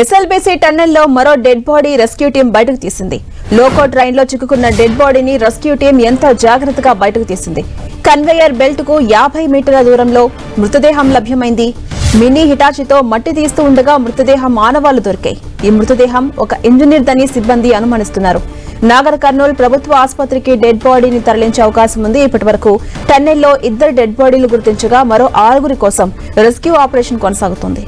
SLBC టన్నెల్లో మరో dead body rescue team బయటకు తీసింది. లోకో ట్రైన్లో చిక్కుకున్న డెడ్ బాడీని రెస్క్యూ టీం ఎంతో జాగ్రత్తగా బయటకు తీసింది. కన్వేయర్ బెల్ట్కు యాభై మీటర్ల దూరంలో మృతదేహం లభ్యమైంది. మినీ హిటాచితో మట్టి తీస్తూ ఉండగా మృతదేహం మానవాళ్ళు దొరికాయి. ఈ మృతదేహం ఒక ఇంజనీర్ దని సిబ్బంది అనుమానిస్తున్నారు. నాగర్ కర్నూలు ప్రభుత్వ ఆసుపత్రికి డెడ్ బాడీని తరలించే అవకాశం ఉంది. ఇప్పటి వరకు టన్నెల్లో ఇద్దరు డెడ్ బాడీలు గుర్తించగా మరో ఆరుగురి కోసం రెస్క్యూ ఆపరేషన్ కొనసాగుతోంది.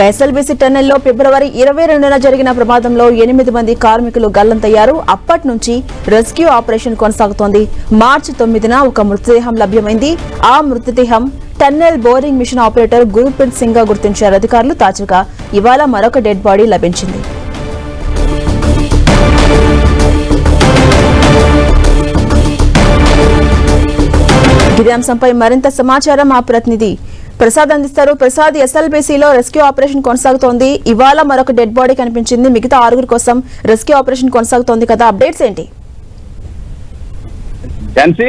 ఎస్ఎల్బీసీ టెన్నెల్లో ఫిబ్రవరి ఇరవై రెండున జరిగిన ప్రమాదంలో ఎనిమిది మంది కార్మికులు గల్లంతయ్యారు. అప్పటి నుంచి రెస్క్యూ ఆపరేషన్ కొనసాగుతోంది. మార్చి తొమ్మిదిన ఒక మృతదేహం లభ్యమైంది. ఆ మృతదేహం tunnel boring machine operator Gurpreet సింగ్గా గుర్తించారు. అధికారులు తాజాగా ఇవాళ మరొక డెడ్ బాడీ లభించింది. ఇదే మరింత సమాచారం మా ప్రతినిధి ప్రసాద్ అందిస్తారు. ప్రసాద్ ఎస్ఎల్బీసీలో రెస్క్యూ ఆపరేషన్ కొనసాగుతోంది. ఇవాళ మరొక డెడ్ బాడీ కనిపించింది. మిగతా ఆరుగురు కోసం రెస్క్యూ ఆపరేషన్ కొనసాగుతోంది కదా. అప్డేట్స్ ఏంటి? జెన్సీ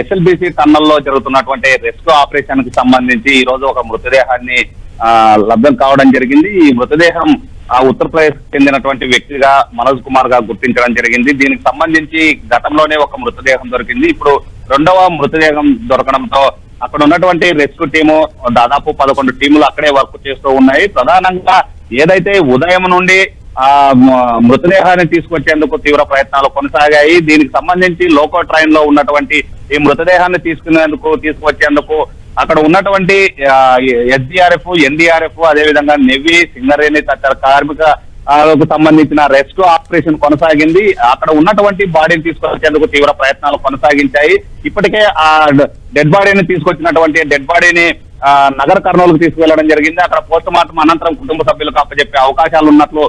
ఎస్ఎల్బిసి టన్నల్లో జరుగుతున్నటువంటి రెస్క్యూ ఆపరేషన్కి సంబంధించి ఈ రోజు ఒక మృతదేహాన్ని లబ్ధం కావడం జరిగింది. ఈ మృతదేహం ఉత్తరప్రదేశ్ చెందినటువంటి వ్యక్తిగా మనోజ్ కుమార్గా గుర్తించడం జరిగింది. దీనికి సంబంధించి గతంలోనే ఒక మృతదేహం దొరికింది. ఇప్పుడు రెండవ మృతదేహం దొరకడంతో అక్కడ ఉన్నటువంటి రెస్క్యూ టీము దాదాపు పదకొండు టీములు అక్కడే వర్క్ చేస్తూ ఉన్నాయి. ప్రధానంగా ఏదైతే ఉదయం నుండి ఆ మృతదేహాన్ని తీసుకొచ్చేందుకు తీవ్ర ప్రయత్నాలు కొనసాగాయి. దీనికి సంబంధించి లోకో ట్రైన్లో ఉన్నటువంటి ఈ మృతదేహాన్ని తీసుకునేందుకు తీసుకొచ్చేందుకు అక్కడ ఉన్నటువంటి ఎస్డిఆర్ఎఫ్ ఎన్డీఆర్ఎఫ్ అదేవిధంగా నెవ్వి సింగరేణి తదితర కార్మిక సంబంధించిన రెస్క్యూ ఆపరేషన్ కొనసాగింది. అక్కడ ఉన్నటువంటి బాడీని తీసుకొచ్చేందుకు తీవ్ర ప్రయత్నాలు కొనసాగించాయి. ఇప్పటికే ఆ డెడ్ బాడీని తీసుకొచ్చినటువంటి డెడ్ బాడీని నగర కర్నూలుకు తీసుకువెళ్ళడం జరిగింది. అక్కడ పోస్ట్ మార్టం అనంతరం కుటుంబ సభ్యులకు అప్పచెప్పే అవకాశాలు ఉన్నట్లు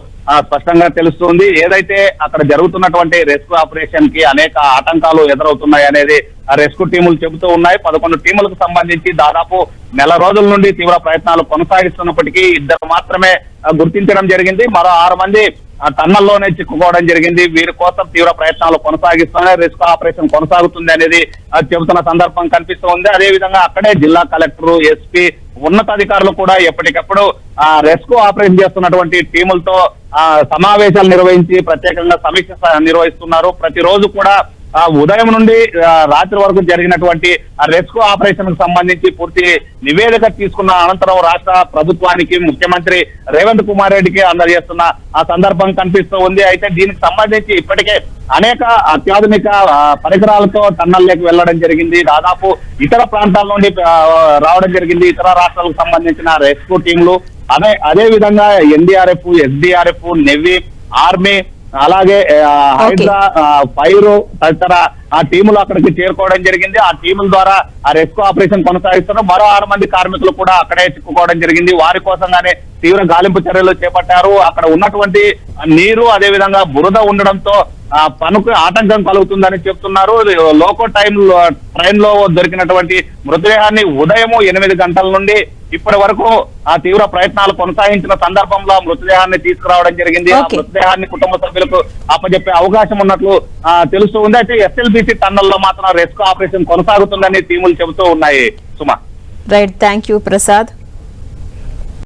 స్పష్టంగా తెలుస్తుంది. ఏదైతే అక్కడ జరుగుతున్నటువంటి రెస్క్యూ ఆపరేషన్కి అనేక ఆటంకాలు ఎదురవుతున్నాయి అనేది ఆ రెస్క్యూ టీములు చెబుతూ ఉన్నాయి. పదకొండు టీములకు సంబంధించి దాదాపు నెల రోజుల నుండి తీవ్ర ప్రయత్నాలు కొనసాగిస్తున్నప్పటికీ ఇద్దరు మాత్రమే గుర్తించడం జరిగింది. మరో ఆరు మంది టన్నల్లోనే చిక్కుకోవడం జరిగింది. వీరి కోసం తీవ్ర ప్రయత్నాలు కొనసాగిస్తున్నాయి రిస్క్ ఆపరేషన్ కొనసాగుతుంది అనేది చెబుతున్న సందర్భం కనిపిస్తోంది అదే విధంగా అక్కడే జిల్లా కలెక్టర్ ఎస్పీ ఉన్నతాధికారులు కూడా ఎప్పటికప్పుడు ఆ రెస్క్యూ ఆపరేషన్ చేస్తున్నటువంటి టీములతో ఆ సమావేశాలు నిర్వహించి ప్రత్యేకంగా సమీక్ష నిర్వహిస్తున్నారు. ప్రతిరోజు కూడా ఉదయం నుండి రాత్రి వరకు జరిగినటువంటి ఆ రెస్క్యూ ఆపరేషన్కు సంబంధించి పూర్తి నివేదిక తీసుకున్న అనంతరం రాష్ట్ర ప్రభుత్వానికి ముఖ్యమంత్రి రేవంత్ కుమార్ రెడ్డికి అందజేస్తున్న ఆ సందర్భం కనిపిస్తూ ఉంది. అయితే దీనికి సంబంధించి ఇప్పటికే అనేక అత్యాధునిక పరికరాలతో టన్నల్లోకి వెళ్ళడం జరిగింది. దాదాపు ఇతర ప్రాంతాల నుండి రావడం జరిగింది. ఇతర రాష్ట్రాలకు సంబంధించిన రెస్క్యూ టీంలు. అదే అదే విధంగా ఎన్డీఆర్ఎఫ్ ఎస్డీఆర్ఎఫ్ నెవీ ఆర్మీ అలాగే హైడ్రా ఫైర్ తదితర ఆ టీములు అక్కడికి చేరుకోవడం జరిగింది. ఆ టీముల ద్వారా ఆ రెస్క్యూ ఆపరేషన్ కొనసాగిస్తున్నారు. మరో ఆరు మంది కార్మికులు కూడా అక్కడే చిక్కుకోవడం జరిగింది. వారి కోసంగానే తీవ్ర గాలింపు చర్యలు చేపట్టారు. అక్కడ ఉన్నటువంటి నీరు అదే విధంగా బురద ఉండడంతో పనుకు ఆటంకం కలుగుతుందని చెప్తున్నారు. లోకో టైం ట్రైన్లో దొరికినటువంటి మృతదేహాన్ని ఉదయం ఎనిమిది గంటల నుండి ఇప్పటి వరకు ఆ తీవ్ర ప్రయత్నాలు కొనసాగించిన సందర్భంలో మృతదేహాన్ని తీసుకురావడం జరిగింది. ఆ. మృతదేహాన్ని కుటుంబ సభ్యులకు అప్పచెప్పే అవకాశం ఉన్నట్లు తెలుస్తూ ఉంది. అయితే ఎస్ఎల్బిసి టన్నల్లో మాత్రం రెస్క్యూ ఆపరేషన్ కొనసాగుతుందని టీములు చెబుతూ ఉన్నాయి. సుమా. Right thank you Prasad.